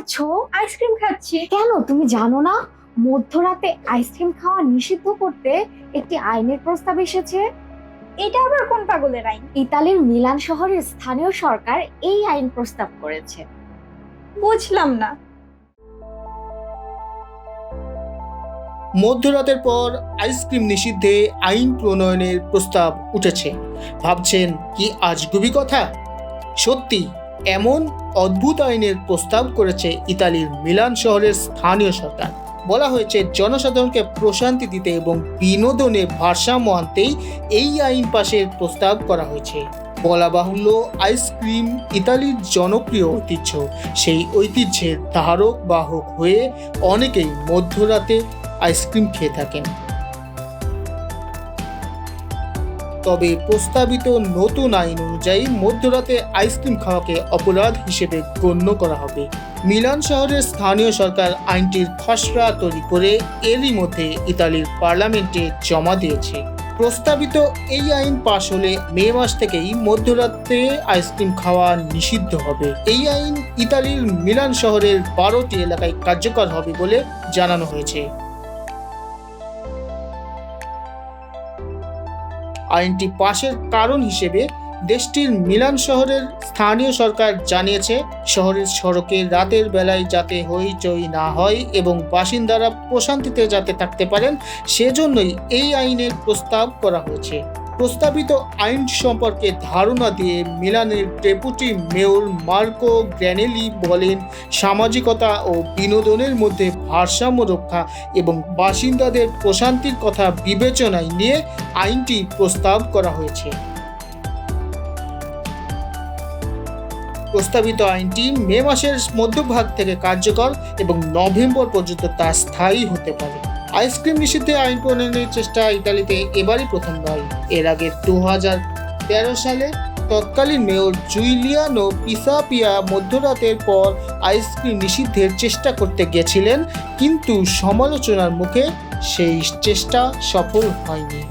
খাচ্ছ আইসক্রিম খাচ্ছি। কেন? তুমি জানো না? মধ্যরাতে আইসক্রিম খাওয়া নিষিদ্ধ করতে একটি আইনের প্রস্তাব এসেছে? এটা আবার কোন পাগলের আইন? ইতালির মিলান শহরের স্থানীয় সরকার এই আইন প্রস্তাব করেছে। বুঝলাম না। মধ্যরাতের পর আইসক্রিম নিষিদ্ধে আইন প্রণয়নের প্রস্তাব উঠেছে। ভাবছেন কি আজগুবি কথা? সত্যি এমন অদ্ভুত আইনের প্রস্তাব করেছে ইতালির মিলান শহরের স্থানীয় সরকার। বলা হয়েছে, জনসাধারণকে প্রশান্তি দিতে এবং বিনোদনে ভারসাম্য আনতেই এই আইন পাশের প্রস্তাব করা হয়েছে। বলা বাহুল্য আইসক্রিম ইতালির জনপ্রিয় ঐতিহ্য। সেই ঐতিহ্যের ধারক বাহক হয়ে অনেকেই মধ্যরাতে আইসক্রিম খেয়ে থাকেন। তবে প্রস্তাবিত নতুন আইন অনুযায়ী মধ্যরাতে আইসক্রিম খাওয়াকে অপরাধ হিসেবে গণ্য করা হবে। মিলান শহরের স্থানীয় সরকার আইনটির খসড়া তৈরি করে এরই মধ্যে ইতালির পার্লামেন্টে জমা দিয়েছে। প্রস্তাবিত এই আইন পাশ হলে মে মাস থেকেই মধ্যরাতে আইসক্রিম খাওয়া নিষিদ্ধ হবে। এই আইন ইতালির মিলান শহরের বারোটি এলাকায় কার্যকর হবে বলে জানানো হয়েছে। আইনটি পাশের কারণ হিসেবে দেশটির মিলান শহরের স্থানীয় সরকার জানিয়েছে, শহরের সড়কে রাতের বেলায় যাতে হইচই না হয় এবং বাসিন্দারা প্রশান্তিতে যাতে থাকতে পারেন, সেজন্যই এই আইনের প্রস্তাব করা হয়েছে। প্রস্তাবিত আইন সম্পর্কে ধারণা দিয়ে মিলানের ডেপুটি মেয়র মার্কো গ্র্যানেলি বলেন, সামাজিকতা ও বিনোদনের মধ্যে ভারসাম্য রক্ষা এবং বাসিন্দাদের প্রশান্তির কথা বিবেচনায় নিয়ে আইনটি প্রস্তাব করা হয়েছে। প্রস্তাবিত আইনটি মে মাসের মধ্যভাগ থেকে কার্যকর এবং নভেম্বর পর্যন্ত তা স্থায়ী হতে পারে। আইসক্রিম নিষিদ্ধে আইন প্রণয়নের চেষ্টা ইতালিতে এবারই প্রথম নয় এর আগে দু হাজার তেরো সালে তৎকালীন মেয়র জুইলিয়ানো পিসাপিয়া মধ্যরাতের পর আইসক্রিম নিষিদ্ধের চেষ্টা করতে গেছিলেন, কিন্তু সমালোচনার মুখে সেই চেষ্টা সফল হয়নি।